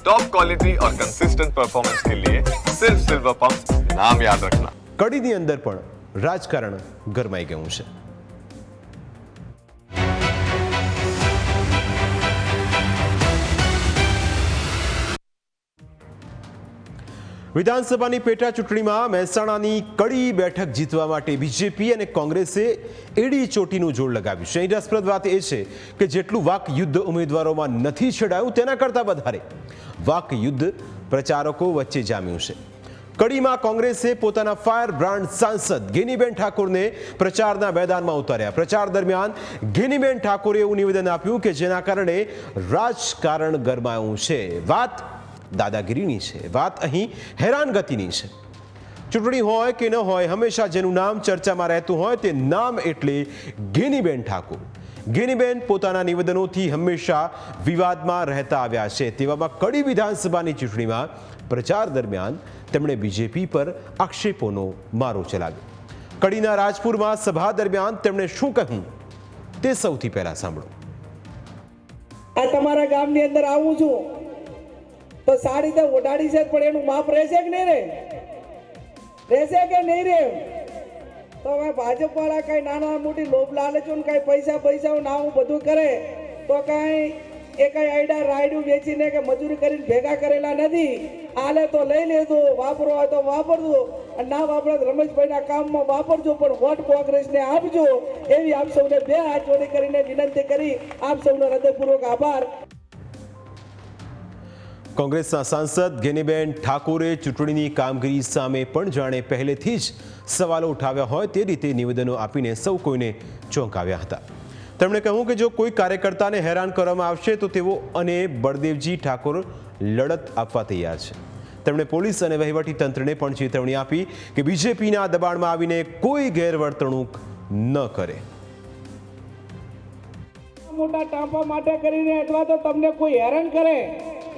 Top quality और consistent performance के लिए सिर्फ सिल्वर पंप नाम याद रखना કડીની અંદર પણ રાજકારણ ગરમાઈ ગયું છે વિધાનસભાની પેટા ચૂંટણીમાં મહેસાણાની કડી બેઠક જીતવા માટે બીજેપી અને કોંગ્રેસે એડી ચોટીનું જોડ લગાવ્યું છે. અહીં રસપ્રદ વાત એ છે કે જેટલું વાક યુદ્ધ ઉમેદવારોમાં નથી છેડાયું, તેના કરતાં વધારે વાક યુદ્ધ પ્રચારકો વચ્ચે જામ્યું છે. કડીમાં કોંગ્રેસે પોતાના ફાયર બ્રાન્ડ સાંસદ ગેનીબેન ઠાકોરને પ્રચારના મેદાનમાં ઉતાર્યા. પ્રચાર દરમિયાન ગેનીબેન ઠાકોરે એવું નિવેદન આપ્યું કે જેના કારણે રાજકારણ ગરમાયું છે. વાત દાદાગીરીની છે. વાત અહીં હેરાનગતિની છે. ચૂંટણી હોય કે ન હોય, હંમેશા જેનું નામ ચર્ચામાં રહેતું હોય તે નામ એટલે ગેનીબેન ઠાકોર. ગેનીબેન પોતાના નિવેદનોથી હંમેશા વિવાદમાં રહેતા આવ્યા છે. તેવામાં કડી વિધાનસભાની ચૂંટણીમાં પ્રચાર દરમિયાન તેમણે બીજેપી પર આક્ષેપોનો મારો ચલાવ્યો. કડીના રાજપુરમાં સભા દરમિયાન તેમણે શું કહ્યું? તે સૌથી પહેલા સાંભળો. તમારા ગામની અંદર આવું છું. તો સારી રીતે ઓઢાડી છે પણ એનું માપ રહેશે કે નહીં રે? રહેશે કે નહીં રે? તો હવે ભાજપ વાળા કઈ નાના મોટી લોભ લાલચો ને કઈ પૈસા પૈસા ના હું બધું કરે, તો કઈ એ કઈ આઈડા રાયડું વેચીને કે મજૂરી કરીને ભેગા કરેલા નથી. આલે તો લઈ લેજો, વાપરો હોય તો વાપરજો, અને ના વાપરો રમેશભાઈના કામમાં વાપરજો, પણ વોટ કોંગ્રેસને આપજો. એવી આપ સૌને બે હાથ જોડી કરીને વિનંતી કરી. આપ સૌનો હૃદયપૂર્વક આભાર. કોંગ્રેસના સાંસદ ગેનીબેન ઠાકોરે ચૂંટણીની કામગીરી સામે પણ જાણે પહેલેથી જ સવાલો ઉઠાવ્યા હોય તે રીતે નિવેદનો આપીને સૌ કોઈને ચોંકાવ્યા હતા. તેમણે કહ્યું કે જો કોઈ કાર્યકર્તાને હેરાન કરવામાં આવશે તો તેઓ અને બળદેવજી ઠાકોર લડત આપવા તૈયાર છે. તેમણે પોલીસ અને વહીવટી તંત્રને પણ ચેતવણી આપી કે બીજેપીના દબાણમાં આવીને કોઈ ગેરવર્તણૂક ન કરે. મોટા ટાંપા માટે કરીને અથવા તો તમને કોઈ હેરાન કરે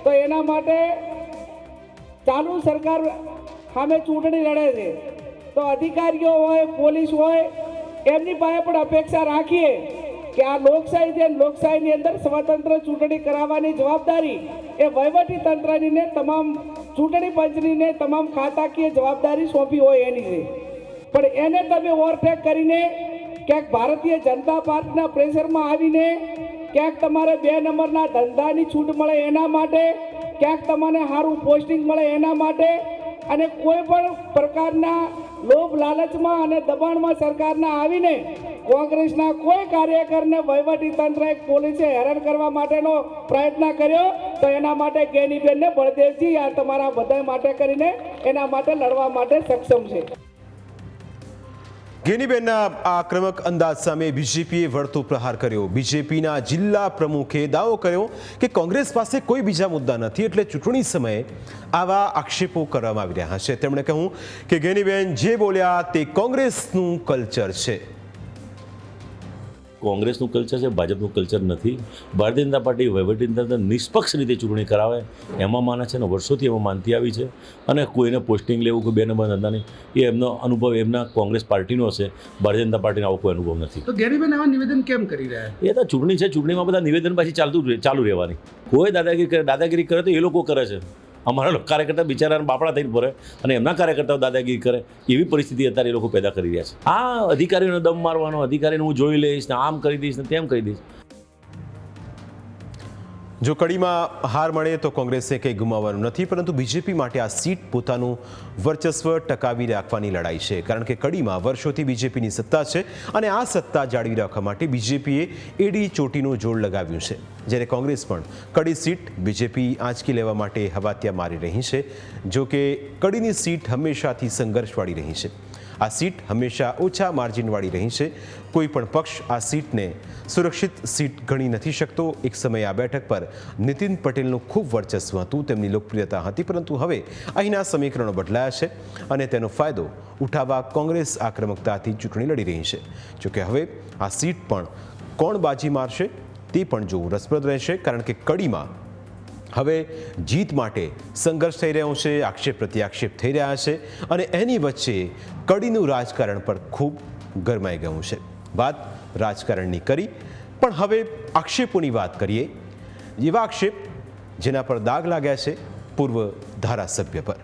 તો એના માટે ચાલુ સરકાર સામે ચૂંટણી લડે છે. તો અધિકારીઓ હોય, પોલીસ હોય, એમની પાસે પણ અપેક્ષા રાખીએ કે આ લોકશાહી છે લોકશાહીની અંદર સ્વતંત્ર ચૂંટણી કરાવવાની જવાબદારી એ વહીવટી તંત્રની ને તમામ ચૂંટણી પંચની ને તમામ ખાતાકીય જવાબદારી સોંપી હોય એની છે. પણ એને તમે ઓવરટેક કરીને ક્યાંક ભારતીય જનતા પાર્ટીના પ્રેશરમાં આવીને ક્યાંક તમારે બે નંબરના ધંધાની છૂટ મળે એના માટે, ક્યાંક તમને સારું પોસ્ટિંગ મળે એના માટે, અને કોઈ પણ પ્રકારના લોભ લાલચમાં અને દબાણમાં સરકારના આવીને કોંગ્રેસના કોઈ કાર્યકરને વહીવટી તંત્ર એક પોલીસે હેરાન કરવા માટેનો પ્રયત્ન કર્યો, તો એના માટે ગેનીબેનને બળદેવજી આ તમારા બધા માટે કરીને એના માટે લડવા માટે સક્ષમ છે. ગેનીબેનના આક્રમક અંદાજ સામે બીજેપીએ વળતો પ્રહાર કર્યો. બીજેપીના જિલ્લા પ્રમુખે દાવો કર્યો કે કોંગ્રેસ પાસે કોઈ બીજા મુદ્દા નથી એટલે ચૂંટણી સમયે આવા આક્ષેપો કરવામાં આવી રહ્યા છે. તેમણે કહ્યું કે ગેનીબેન જે બોલ્યા તે કોંગ્રેસનું કલ્ચર છે. કોંગ્રેસનું કલ્ચર છે ભાજપનું કલ્ચર નથી. ભારતીય જનતા પાર્ટી વહીવટીતંત્ર નિષ્પક્ષ રીતે ચૂંટણી કરાવે એમાં માને છે ને વર્ષોથી એમાં માનતી આવી છે. અને કોઈને પોસ્ટિંગ લેવું કે બે નંબર નહીં એ એમનો અનુભવ એમના કોંગ્રેસ પાર્ટીનો હશે. ભારતીય જનતા પાર્ટીનો આવો કોઈ અનુભવ નથી. તો ગેરીબેન આવા નિવેદન કેમ કરી રહ્યા એ તો ચૂંટણી છે ચૂંટણીમાં બધા નિવેદન પાછી ચાલતું ચાલુ રહેવાની. કોઈ દાદાગીરી કરે દાદાગીરી કરે તો એ લોકો કરે છે. અમારા કાર્યકર્તા બિચારાને બાપડા થઈને ભરે અને એમના કાર્યકર્તાઓ દાદાગીરી કરે, એવી પરિસ્થિતિ અત્યારે એ લોકો પેદા કરી રહ્યા છે. આ અધિકારીનો દમ મારવાનો, અધિકારીને હું જોઈ લઈશ ને આમ કરી દઈશ ને તેમ કરી દઈશ. જો કડીમાં હાર મળે તો કોંગ્રેસે કંઈ ગુમાવવાનું નથી, પરંતુ બીજેપી માટે આ સીટ પોતાનું વર્ચસ્વ ટકાવી રાખવાની લડાઈ છે. કારણ કે કડીમાં વર્ષોથી બીજેપીની સત્તા છે અને આ સત્તા જાળવી રાખવા માટે બીજેપીએ એડી ચોટીનું જોડ લગાવ્યું છે. જ્યારે કોંગ્રેસ પણ કડી સીટ બીજેપી આંચકી લેવા માટે હવાત્યા મારી રહી છે જો કે કડીની સીટ હંમેશાથી સંઘર્ષવાળી રહી છે. આ સીટ હંમેશા ઓછા માર્જિનવાળી રહી છે. કોઈપણ પક્ષ આ સીટને સુરક્ષિત સીટ ગણી નથી શકતો. એક સમયે આ બેઠક પર નીતિન પટેલનું ખૂબ વર્ચસ્વ હતું. તેમની લોકપ્રિયતા હતી, પરંતુ હવે અહીંના સમીકરણો બદલાયા છે અને તેનો ફાયદો ઉઠાવવા કોંગ્રેસ આક્રમકતાથી ચૂંટણી લડી રહી છે. જોકે હવે આ સીટ પણ કોણ બાજી મારશે તે પણ જોવું રસપ્રદ રહેશે, કારણ કે કડીમાં હવે જીત માટે સંઘર્ષ થઈ રહ્યો છે, આક્ષેપ પ્રત્યાક્ષેપ થઈ રહ્યા છે અને એની વચ્ચે કડીનું રાજકારણ પણ ખૂબ ગરમાઈ ગયું છે. વાત રાજકારણની કરી, પણ હવે આક્ષેપોની વાત કરીએ. એવા આક્ષેપ જેના પર દાગ લાગ્યા છે પૂર્વ ધારાસભ્ય પર.